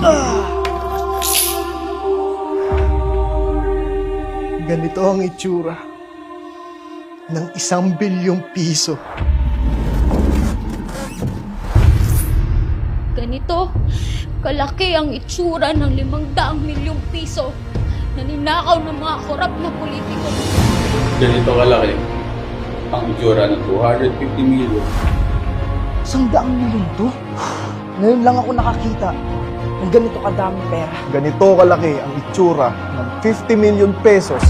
Ah! Ganito ang itsura ng isang bilyong piso. Ganito, kalaki ang itsura ng limang daang milyong piso na ninakaw ng mga korap na politiko. Ganito kalaki ang itsura ng 250 milyon. Isang daang milyon to? Ngayon lang ako nakakita ng ganito kadaming pera. Ganito kalaki ang itsura ng 50 million pesos.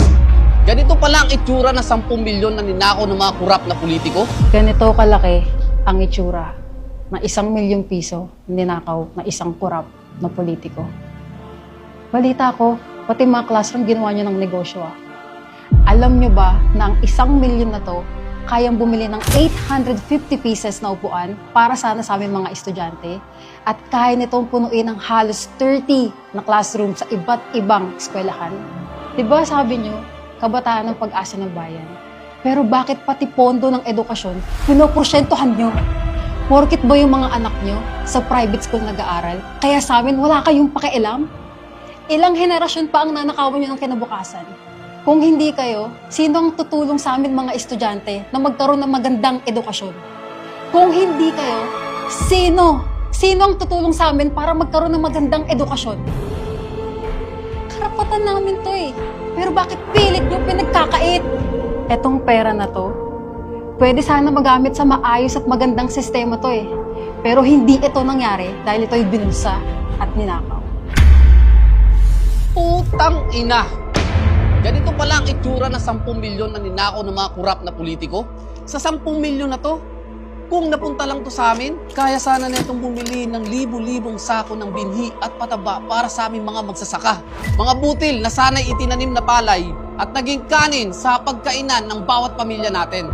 Ganito pala ang itsura ng 10 milyon na ninakaw ng mga kurap na politiko. Ganito kalaki ang itsura ng isang milyong piso ninakaw na isang kurap na politiko. Balita ko, pati mga classroom ginawa nyo ng negosyo ah. Alam nyo ba na ang isang milyon na to kayang bumili ng 850 pieces na upuan para sana sa aming mga estudyante at kaya nitong punuin ng halos 30 na classroom sa iba't ibang eskwelahan. Diba sabi nyo, kabataan ng pag-asa ng bayan. Pero bakit pati pondo ng edukasyon, pinoporsyentohan nyo? Porkit ba yung mga anak nyo sa private school nag-aaral? Kaya sa amin, wala kayong pakialam? Ilang henerasyon pa ang nanakawan nyo ng kinabukasan? Kung hindi kayo, sino ang tutulong sa amin mga estudyante na magkaroon ng magandang edukasyon? Kung hindi kayo, sino? Sino ang tutulong sa amin para magkaroon ng magandang edukasyon? Karapatan namin to eh. Pero bakit pilit nyo pinagkakait? Etong pera na to, pwede sana magamit sa maayos at magandang sistema to eh. Pero hindi ito nangyari dahil ito'y binulsa at ninakaw. Putang ina! Ganito pala ang itsura ng 10 milyon na ninakaw ng mga kurap na politiko. Sa 10 milyon na to, kung napunta lang to sa amin, kaya sana netong bumili ng libu-libong sako ng binhi at pataba para sa aming mga magsasaka. Mga butil na sana'y itinanim na palay at naging kanin sa pagkainan ng bawat pamilya natin.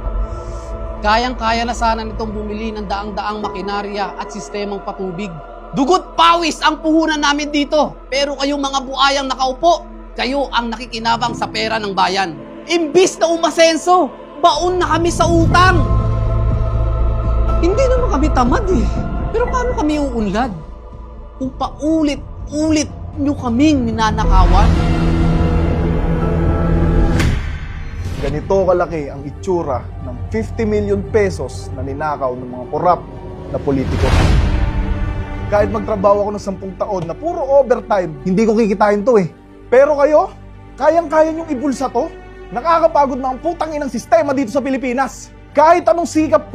Kayang-kaya na sana nitong bumili ng daang-daang makinarya at sistemang patubig. Dugot pawis ang puhunan namin dito. Pero kayong mga buayang nakaupo, kayo ang nakikinabang sa pera ng bayan. Imbis na umasenso, baon na kami sa utang. Hindi naman kami tamad eh. Pero paano kami uunlad? Kung paulit-ulit nyo kaming ninanakawan. Ganito kalaki ang itsura ng 50 million pesos na ninakaw ng mga korap na politiko. Kahit magtrabaho ako ng 10 taon na puro overtime, hindi ko kikitain to eh. Pero kayo, kayang-kaya niyong ibulsa to? Nakakapagod na ang putang inang sistema dito sa Pilipinas. Kahit anong sikap ko,